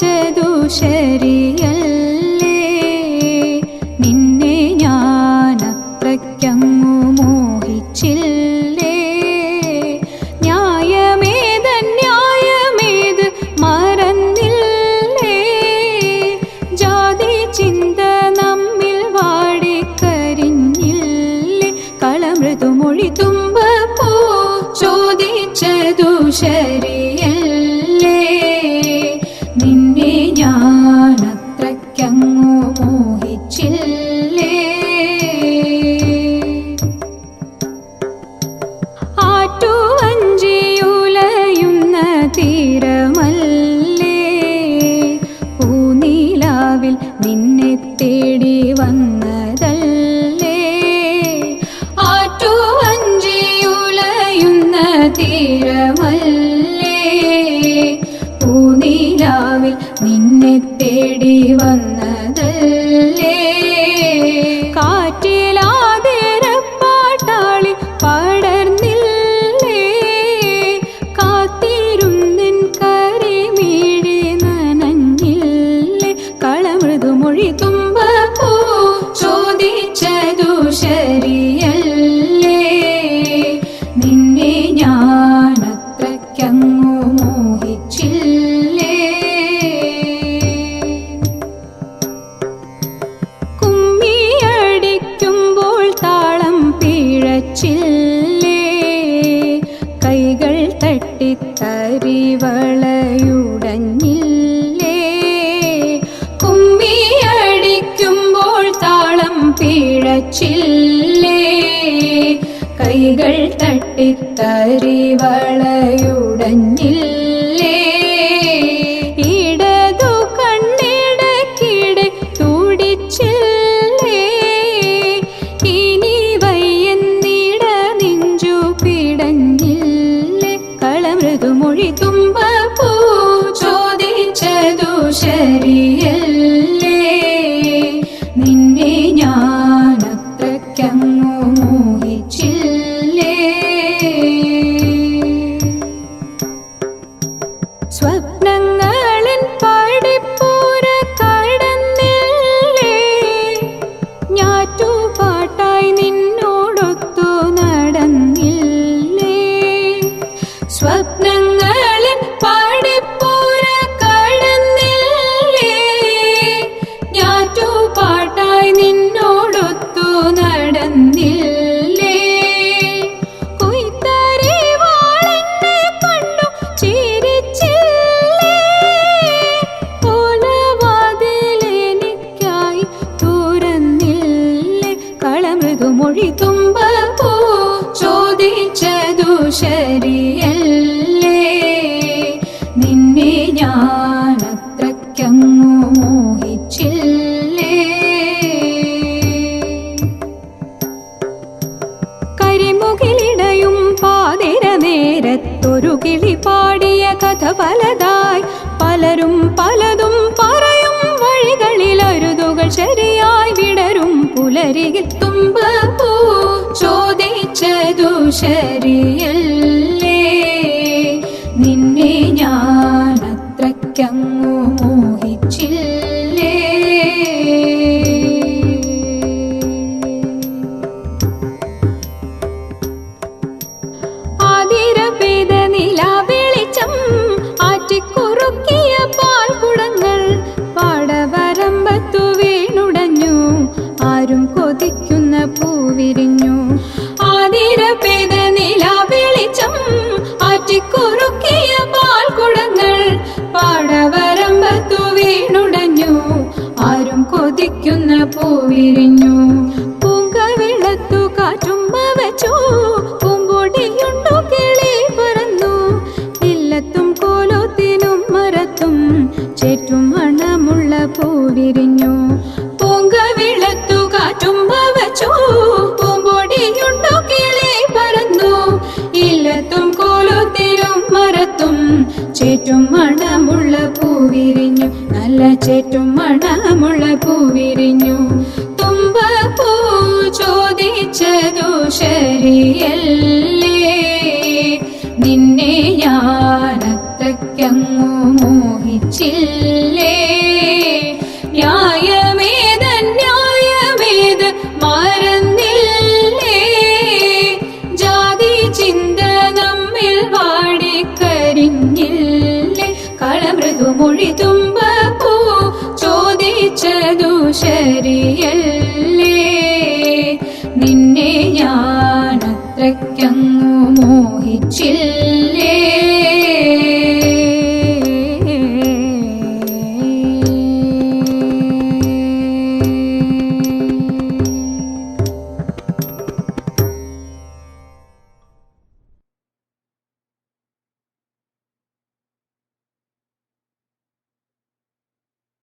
ചോദിച്ചതു പൂനീലാവിൽ നിന്നെ തേടി വന്നതല്ലേ? തീരമല്ലേ? നിന്നെ തേടി വന്നതല്ലേ? പിഴച്ചില്ലേ കൈകൾ തട്ടിത്തരിവളയുടഞ്ഞില്ലേ കുമ്മിയടിക്കുമ്പോൾ താളം പിഴച്ചില്ലേ? കൈകൾ ചോദിച്ചതു ശരിയല്ലേ? നിന്നെ ഞാൻ മോഹിച്ചില്ലേ? കരിമുകിലിടയും കിളി പാടിയ കഥ പലതായി. പലരും പലതും പറയും വഴികളിൽ അരുതുകൾ ശരിയായി വിടരും. പുലരികിൽ തുമ്പ പൂ ചോദിച്ചതു ശരിയല്ലേ? മോഹിച്ചില്ലേ പൂവിരിഞ്ഞു. പൂങ്കവിളത്തു കാറ്റും വെച്ചു പൂമ്പൊടിയുണ്ടു കിളി പറന്നു. ഇല്ലത്തും കോലോത്തിനും മരത്തും ചേറ്റും മണമുള്ള പൂവിരിഞ്ഞു. പൂങ്കവിളത്തു കാറ്റും വെച്ചു പൂമ്പൊടിയുണ്ടു കിളി പറന്നു. ഇല്ലത്തും കോലോത്തിനും മരത്തും ചേറ്റും മണമുള്ള പൂവിരിഞ്ഞു. നല്ല ചേറ്റും മണമുള്ള പൂവിരിഞ്ഞു. തുമ്പ പൂ ചോദിച്ചതു ശരിയല്ലേ? നിന്നെ ഞാനത്രയ്ക്കങ്ങു മോഹി മോഹിച്ചില്ലേ? ന്യായമേത് ന്യായമേത് ശരിയല്ലേ? നിന്നെ ഞാൻ അത്രയ്ക്കങ്ങു മോഹിച്ചില്ല?